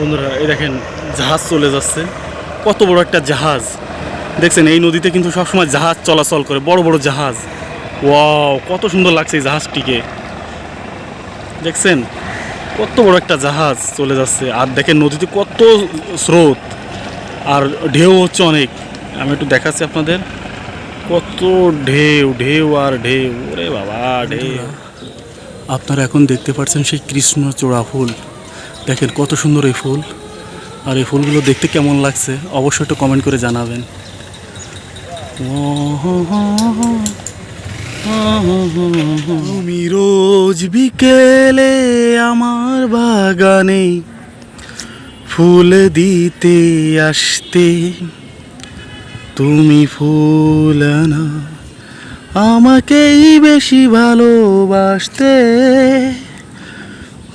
বন্ধুরা, এই দেখেন, জাহাজ চলে যাচ্ছে। কত বড় একটা জাহাজ। দেখছেন, এই নদীতে কিন্তু সবসময় জাহাজ চলাচল করে, বড় বড় জাহাজ। ওয়াও, কত সুন্দর লাগছে এই জাহাজটিকে। দেখছেন, কত বড় একটা জাহাজ চলে যাচ্ছে। আর দেখেন, নদীতে কত স্রোত। আর ঢেউ হচ্ছে অনেক। আমি একটু দেখাচ্ছি আপনাদের। কত ঢেউ ঢেউ আর ঢেউ। ওরে বাবা, ঢেউ। আপনারা এখন দেখতে পাচ্ছেন সেই কৃষ্ণচূড়া ফুল। দেখেন কত সুন্দর এই ফুল। আর এই ফুলগুলো দেখতে কেমন লাগছে, অবশ্যই একটু কমেন্ট করে জানাবেন। তুমি রোজ বিকেলে আমার বাগানে ফুল দিতে আসতে, তুমি ফুল না আমাকেই বেশি ভালোবাসতে।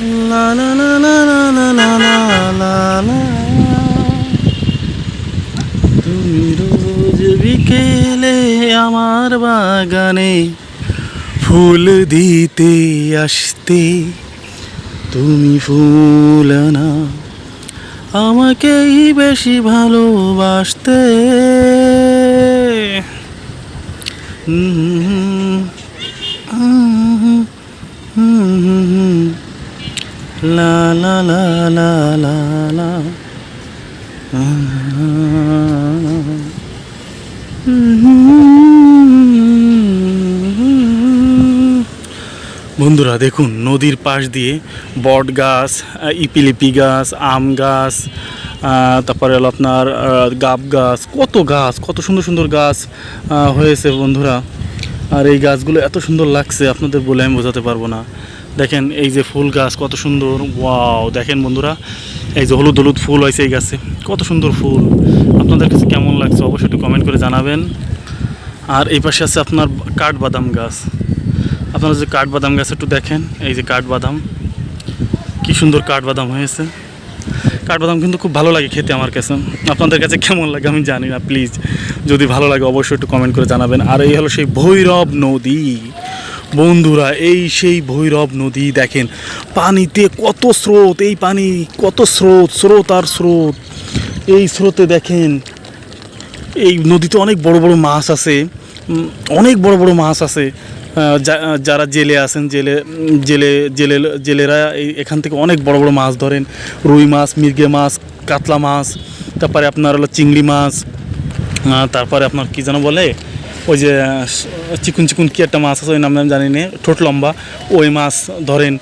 La la la la la la la la la তুমি রোজ বিকেলে আমার বাগানে ফুল দিতে আসতে, তুমি ফুল না, আমাকেই বেশি ভালোবাসতে। হুম La la. বন্ধুরা, দেখুন, নদীর পাশ দিয়ে বট গাছ ইপিলিপি গাছ, আম গাছ তারপরে হলো আপনার গাব গাছ, কত গাছ, কত সুন্দর সুন্দর গাছ হয়েছে বন্ধুরা আর এই গাছগুলো এত সুন্দর লাগছে, আপনাদের বলে আমি বোঝাতে পারব না দেখেন এই যে ফুল গাছ, কত সুন্দর। ওয়াও, দেখেন বন্ধুরা, এই যে হলুদ হলুদ ফুল হয়েছে এই গাছে। কত সুন্দর ফুল। আপনাদের কাছে কেমন লাগছে অবশ্যই একটু কমেন্ট করে জানাবেন। আর এই পাশে আছে আপনার কাঠবাদাম গাছ। আপনারা যে কাঠবাদাম গাছ একটু দেখেন, এই যে কাঠবাদাম। কি সুন্দর কাঠবাদাম হয়েছে। কাঠবাদাম কিন্তু খুব ভালো লাগে খেতে আমার কাছে। আপনাদের কাছে কেমন লাগে আমি জানি না প্লিজ যদি ভালো লাগে অবশ্যই একটু কমেন্ট করে জানাবেন। আর এই হলো সেই ভৈরব নদী। বন্ধুরা, এই সেই ভৈরব নদী দেখেন। পানিতে কত স্রোত, এই পানি কত স্রোত স্রোত আর স্রোত। এই স্রোতে দেখেন, এই নদীতে অনেক বড় বড় মাছ আছে অনেক বড় বড় মাছ আছে। যারা জেলে আছেন, জেলে জেলে জেলে, জেলেরা এখান থেকে অনেক বড় বড় মাছ ধরেন। রুই মাছ, মির্গে মাছ, কাতলা মাছ, তারপরে আপনার হলো চিংড়ি মাছ তারপরে আপনার কি যেন বলে ওই যে, চিকুন চিকুন কি একটা মাছ আছে, ওই নাম আমি জানি না, ঠোঁট লম্বা, ওই মাছ ধরেন,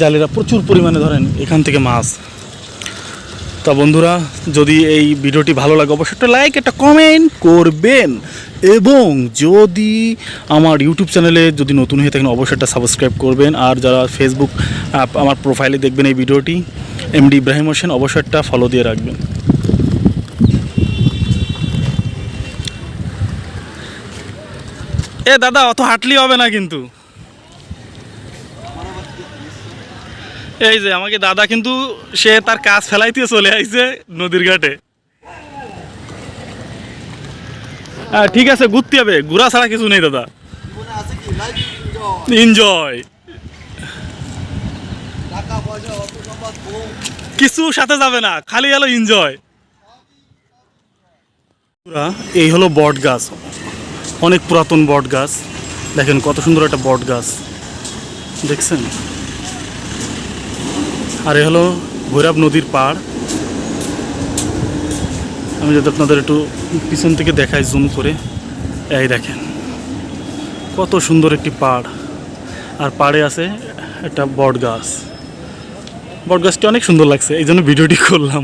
জালেরা প্রচুর পরিমাণে ধরেন এখান থেকে মাছ। তা বন্ধুরা, যদি এই ভিডিওটি ভালো লাগে, অবশ্যই একটা লাইক একটা কমেন্ট করবেন। এবং যদি আমার ইউটিউব চ্যানেলে যদি নতুন হয়ে থাকেন, অবশ্যই একটা সাবস্ক্রাইব করবেন। আর যারা ফেসবুক আমার প্রোফাইলে দেখবেন এই ভিডিওটি এমডি ইব্রাহিম হোসেন অবশ্যই একটা ফলো দিয়ে রাখবেন। এ দাদা, অত হাঁটলি হবে না কিন্তু। এই যে, আমাকে দাদা কিন্তু, সে তার কাজ ফেলাইতে চলে আইছে নদীর ঘাটে। হ্যাঁ ঠিক আছে, ঘুরতে হবে। ঘোরা ছাড়া কিছু নেই দাদা। এনজয় কিছু সাথে যাবে না, খালি হলো এনজয় এই হলো বট গাছ অনেক পুরাতন বট গাছ। দেখেন কত সুন্দর একটা বট গাছ। দেখছেন? আর এ হলো ভৈরব নদীর পাড়। আমি যদি আপনাদের একটু পিছন থেকে দেখাই জুম করে, এই দেখেন। কত সুন্দর একটি পাড়। আর পাড়ে আছে একটা বট গাছ। বট গাছটি অনেক সুন্দর লাগছে, এই জন্য ভিডিওটি করলাম।